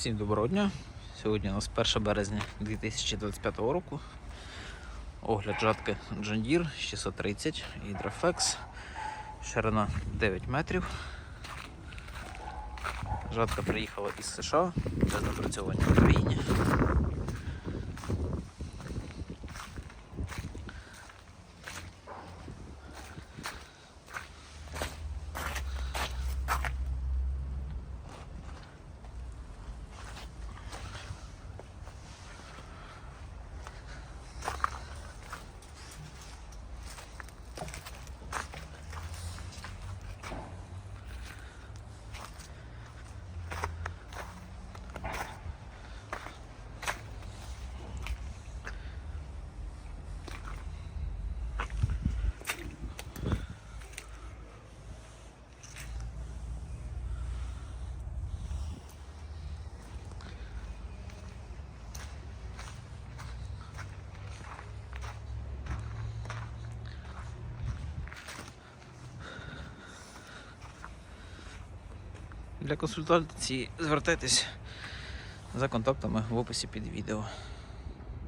Всім доброго дня. Сьогодні у нас 1 березня 2025 року. Огляд жатки John Deere 630 Hydroflex. Ширина 9 метрів. Жатка приїхала із США для напрацьовування в Україні. Для консультації звертайтесь за контактами в описі під відео.